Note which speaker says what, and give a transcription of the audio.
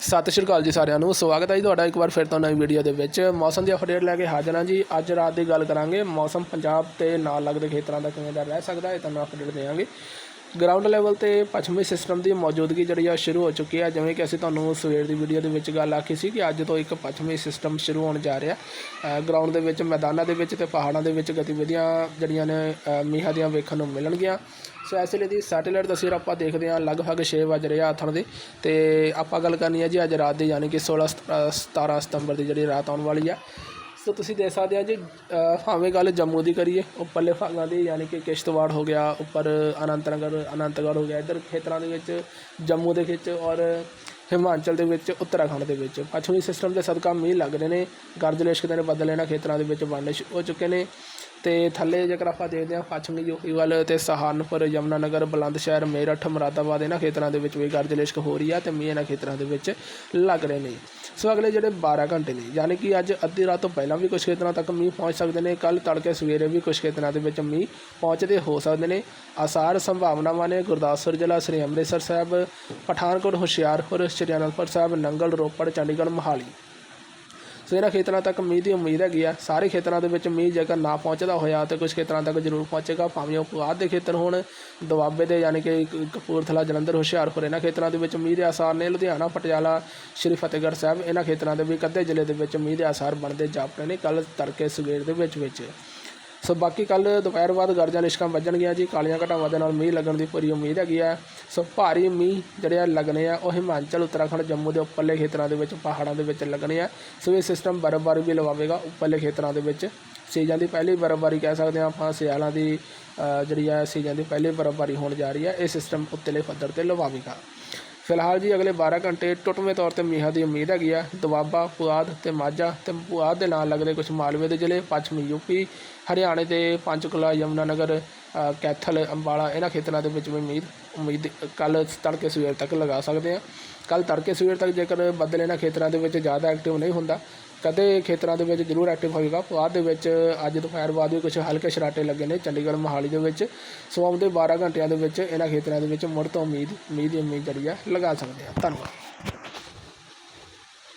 Speaker 1: ਸਤਿ ਸ਼੍ਰੀ ਅਕਾਲ ਜੀ ਸਾਰਿਆਂ ਨੂੰ। ਸਵਾਗਤ ਹੈ ਜੀ ਤੁਹਾਡਾ ਇੱਕ ਵਾਰ ਫਿਰ ਤੋਂ ਨਵੀਂ ਵੀਡੀਓ ਦੇ ਵਿੱਚ। ਮੌਸਮ ਦੀ ਅਪਡੇਟ ਲੈ ਕੇ ਹਾਜ਼ਰ ਹਾਂ ਜੀ। ਅੱਜ ਰਾਤ ਦੀ ਗੱਲ ਕਰਾਂਗੇ। ਮੌਸਮ ਪੰਜਾਬ ਤੇ ਨਾਲ ਲੱਗਦੇ ਖੇਤਰਾਂ ਦਾ ਕਿਵੇਂ ਦਾ ਰਹਿ ਸਕਦਾ ਹੈ ਤੁਹਾਨੂੰ ਅਪਡੇਟ ਦੇਵਾਂਗੇ। ਗਰਾਊਂਡ ਲੈਵਲ ਤੇ ਪੱਛਮੀ ਸਿਸਟਮ ਦੀ ਮੌਜੂਦਗੀ ਜਿਹੜੀ ਆ ਸ਼ੁਰੂ ਹੋ ਚੁੱਕੀ ਹੈ ਜਿਵੇਂ ਕਿ ਅਸੀਂ ਤੁਹਾਨੂੰ ਸਵੇਰ ਦੀ ਵੀਡੀਓ ਦੇ ਵਿੱਚ ਗੱਲ ਆਖੀ ਸੀ ਕਿ ਅੱਜ ਤੋਂ ਇੱਕ ਪੱਛਮੀ ਸਿਸਟਮ ਸ਼ੁਰੂ ਹੋਣ ਜਾ ਰਿਹਾ। ਗਰਾਊਂਡ ਦੇ ਵਿੱਚ, ਮੈਦਾਨਾਂ ਦੇ ਵਿੱਚ ਤੇ ਪਹਾੜਾਂ ਦੇ ਵਿੱਚ ਗਤੀਵਿਧੀਆਂ ਜਿਹੜੀਆਂ ਨੇ ਮੀਂਹਾਂ ਦੀਆਂ ਵੇਖਣ ਨੂੰ ਮਿਲਣਗੀਆਂ। ਸੋ ਇਸ ਲਈ ਦੀ ਸੈਟੇਲਾਈਟ ਤਸਵੀਰ ਆਪਾਂ ਦੇਖਦੇ ਹਾਂ ਲਗਭਗ 6 ਵਜ ਰਿਹਾ ਆਥਣ ਦੇ। ਤੇ ਆਪਾਂ ਗੱਲ ਕਰਨੀ ਹੈ ਜੀ ਅੱਜ ਰਾਤ ਦੀ, ਯਾਨੀ ਕਿ 16 ਸਤ- 17 ਸਤੰਬਰ ਦੀ ਜਿਹੜੀ ਰਾਤ ਆਉਣ ਵਾਲੀ ਆ। ਸੋ ਤੁਸੀਂ ਦੇਖ ਸਕਦੇ ਆ ਜੀ ਭਾਵੇਂ ਗੱਲ ਜੰਮੂ ਦੀ ਕਰੀਏ, ਉੱਪਰਲੇ ਭਾਗਾਂ ਦੀ, ਯਾਨੀ ਕਿ ਕਿਸ਼ਤਵਾੜ ਹੋ ਗਿਆ, ਉੱਪਰ ਅਨੰਤਨਗਰ, ਅਨੰਤਗੜ੍ਹ ਹੋ ਗਿਆ, ਇੱਧਰ ਖੇਤਰਾਂ ਦੇ ਵਿੱਚ, ਜੰਮੂ ਦੇ ਵਿੱਚ ਔਰ ਹਿਮਾਚਲ ਦੇ ਵਿੱਚ, ਉੱਤਰਾਖੰਡ ਦੇ ਵਿੱਚ। ਪੱਛਮੀ ਸਿਸਟਮ ਦੇ ਸਦਕਾ ਮੀਂਹ ਲੱਗ ਰਹੇ ਨੇ, ਗਰਜ ਲਿਸ਼ਕਦੇ ਨੇ ਬੱਦਲ ਇਹਨਾਂ ਖੇਤਰਾਂ ਦੇ ਵਿੱਚ ਬਣਨੇ ਹੋ ਚੁੱਕੇ ਨੇ। ਤੇ ਥੱਲੇ ਜੇਕਰ ਆਪਾਂ ਦੇਖਦੇ ਹਾਂ, ਪੱਛਮੀ ਯੂਪੀ ਵੱਲ ਤੇ ਸਹਾਰਨਪੁਰ, ਯਮੁਨਾਨਗਰ, ਬਲੰਦਸ਼ਹਿਰ, ਮੇਰਠ, ਮੁਰਾਦਾਬਾਦ, ਇਹਨਾਂ ਖੇਤਰਾਂ ਦੇ ਵਿੱਚ ਵੀ ਗਰਜ ਲਿਸ਼ਕ ਹੋ ਰਹੀ ਆ ਤੇ ਮੀਂਹ ਇਹਨਾਂ ਖੇਤਰਾਂ ਦੇ ਵਿੱਚ ਲੱਗ ਰਹੇ ਨੇ। ਸੋ ਅਗਲੇ ਜਿਹੜੇ 12 ਘੰਟੇ ਨੇ, ਯਾਨੀ ਕਿ ਅੱਜ ਅੱਧੀ ਰਾਤ ਤੋਂ ਪਹਿਲਾਂ ਵੀ ਕੁਝ ਖੇਤਰਾਂ ਤੱਕ ਮੀਂਹ ਪਹੁੰਚ ਸਕਦੇ ਨੇ ਕੱਲ ਤੜਕੇ ਸਵੇਰੇ ਵੀ ਕੁਝ ਖੇਤਰਾਂ ਦੇ ਵਿੱਚ ਮੀਂਹ ਪਹੁੰਚਦੇ ਹੋ ਸਕਦੇ ਨੇ। ਆਸਾਰ ਸੰਭਾਵਨਾਵਾਂ ਨੇ ਗੁਰਦਾਸਪੁਰ ਜ਼ਿਲ੍ਹਾ ਸ੍ਰੀ ਅੰਮ੍ਰਿਤਸਰ ਸਾਹਿਬ, ਪਠਾਨਕੋਟ, ਹੁਸ਼ਿਆਰਪੁਰ, ਸ਼੍ਰੀ ਅਨੰਦਪੁਰ ਸਾਹਿਬ, ਨੰਗਲ, ਰੋਪੜ, ਚੰਡੀਗੜ੍ਹ, ਮੋਹਾਲੀ। ਸੋ ਇਹਨਾਂ ਖੇਤਰਾਂ ਤੱਕ ਮੀਂਹ ਦੀ ਉਮੀਦ ਹੈਗੀ ਆ। ਸਾਰੇ ਖੇਤਰਾਂ ਦੇ ਵਿੱਚ ਮੀਂਹ ਜੇਕਰ ਨਾ ਪਹੁੰਚਦਾ ਹੋਇਆ ਤਾਂ ਕੁਝ ਖੇਤਰਾਂ ਤੱਕ ਜ਼ਰੂਰ ਪਹੁੰਚੇਗਾ। ਭਾਵੇਂ ਉਹ ਪੁਆਧ ਦੇ ਖੇਤਰ ਹੋਣ, ਦੁਆਬੇ ਦੇ ਯਾਨੀ ਕਿ ਕਪੂਰਥਲਾ, ਜਲੰਧਰ, ਹੁਸ਼ਿਆਰਪੁਰ, ਇਹਨਾਂ ਖੇਤਰਾਂ ਦੇ ਵਿੱਚ ਮੀਂਹ ਦੇ ਆਸਾਰ ਨੇ। ਲੁਧਿਆਣਾ, ਪਟਿਆਲਾ, ਸ਼੍ਰੀ ਫਤਿਹਗੜ੍ਹ ਸਾਹਿਬ, ਇਹਨਾਂ ਖੇਤਰਾਂ ਦੇ ਵੀ ਅੱਧੇ ਜ਼ਿਲ੍ਹੇ ਦੇ ਵਿੱਚ ਮੀਂਹ ਦੇ ਆਸਾਰ ਬਣਦੇ ਜਾਪਦੇ ਨੇ ਕੱਲ ਤੜਕੇ ਸਵੇਰ ਦੇ ਵਿੱਚ ਵਿੱਚ ਸੋ ਬਾਕੀ ਕੱਲ ਦੁਪਹਿਰ ਬਾਅਦ ਗਰਜਾਂ ਲਿਸ਼ਕਾਂ ਵੱਜਣਗੀਆਂ ਜੀ, ਕਾਲੀਆਂ ਘਟਾਵਾਂ ਦੇ ਨਾਲ ਮੀਂਹ ਲੱਗਣ ਦੀ ਪੂਰੀ ਉਮੀਦ ਹੈਗੀ ਆ। ਸੋ ਭਾਰੀ ਮੀਂਹ ਜਿਹੜੇ ਆ ਲੱਗਣੇ ਆ, ਉਹ ਹਿਮਾਚਲ, ਉੱਤਰਾਖੰਡ, ਜੰਮੂ ਦੇ ਉੱਪਰਲੇ ਖੇਤਰਾਂ ਦੇ ਵਿੱਚ, ਪਹਾੜਾਂ ਦੇ ਵਿੱਚ ਲੱਗਣੇ ਆ। ਸੋ ਇਹ ਸਿਸਟਮ ਬਰਫ਼ਬਾਰੀ ਵੀ ਲਵਾਵੇਗਾ ਉੱਪਰਲੇ ਖੇਤਰਾਂ ਦੇ ਵਿੱਚ। ਸੀਜ਼ਨ ਦੀ ਪਹਿਲੀ ਬਰਫ਼ਬਾਰੀ ਕਹਿ ਸਕਦੇ ਹਾਂ ਆਪਾਂ, ਸਿਆਲਾਂ ਦੀ ਜਿਹੜੀ ਆ ਸੀਜ਼ਨ ਦੀ ਪਹਿਲੀ ਬਰਫ਼ਬਾਰੀ ਹੋਣ ਜਾ ਰਹੀ ਹੈ ਇਹ ਸਿਸਟਮ ਉੱਤਲੇ ਪੱਧਰ ਤੇ ਲਵਾਵੇਗਾ। ਫਿਲਹਾਲ ਜੀ ਅਗਲੇ 12 ਘੰਟੇ ਟੁੱਟਵੇਂ ਤੌਰ ਤੇ ਮੀਂਹਾਂ ਦੀ ਉਮੀਦ ਹੈਗੀ ਆ। ਦੁਆਬਾ ਪੁਆਧ ਤੇ ਮਾਝਾ ਤੇ ਪੁਆਧ ਦੇ ਨਾਲ ਲੱਗਦੇ ਕੁਝ ਮਾਲਵੇ ਦੇ ਜ਼ਿਲ੍ਹੇ ਪੱਛਮੀ ਯੂਪੀ ਹਰਿਆਣੇ ਦੇ ਪੰਚਕੁਲਾ ਯਮੁਨਾਨਗਰ ਅ, ਕੈਥਲ ਅੰਬਾਲਾ ਇਹਨਾਂ ਖੇਤਰਾਂ ਦੇ ਵਿੱਚ ਵੀ ਉਮੀਦ ਉਮੀਦ ਕੱਲ ਤੜਕੇ ਸਵੇਰ ਤੱਕ ਲਗਾ ਸਕਦੇ ਆ। ਕੱਲ ਤੜਕੇ ਸਵੇਰ ਤੱਕ ਜੇਕਰ ਬੱਦਲ ਇਹਨਾਂ ਖੇਤਰਾਂ ਦੇ ਵਿੱਚ ਜ਼ਿਆਦਾ ਐਕਟਿਵ ਨਹੀਂ ਹੁੰਦਾ ਕਦੇ ਖੇਤਰਾਂ ਦੇ ਵਿੱਚ ਜ਼ਰੂਰ ਐਕਟਿਵ ਹੋਏਗਾ ਬਾਅਦ ਦੇ ਵਿੱਚ ਅੱਜ ਦੁਪਹਿਰ ਬਾਅਦ ਵੀ ਕੁਝ ਹਲਕੇ ਸ਼ਰਾਟੇ ਲੱਗੇ ਨੇ ਚੰਡੀਗੜ੍ਹ ਮੋਹਾਲੀ ਦੇ ਵਿੱਚ। ਸੋ ਆਉਂਦੇ 12 ਘੰਟਿਆਂ ਦੇ ਵਿੱਚ ਇਹਨਾਂ ਖੇਤਰਾਂ ਦੇ ਵਿੱਚ ਮੁੜ ਤੋਂ ਉਮੀਦ ਉਮੀਦ ਦੀ ਉਮੀਦ ਜਿਹੜੀ ਆ ਲਗਾ ਸਕਦੇ ਆ ਧੰਨਵਾਦ।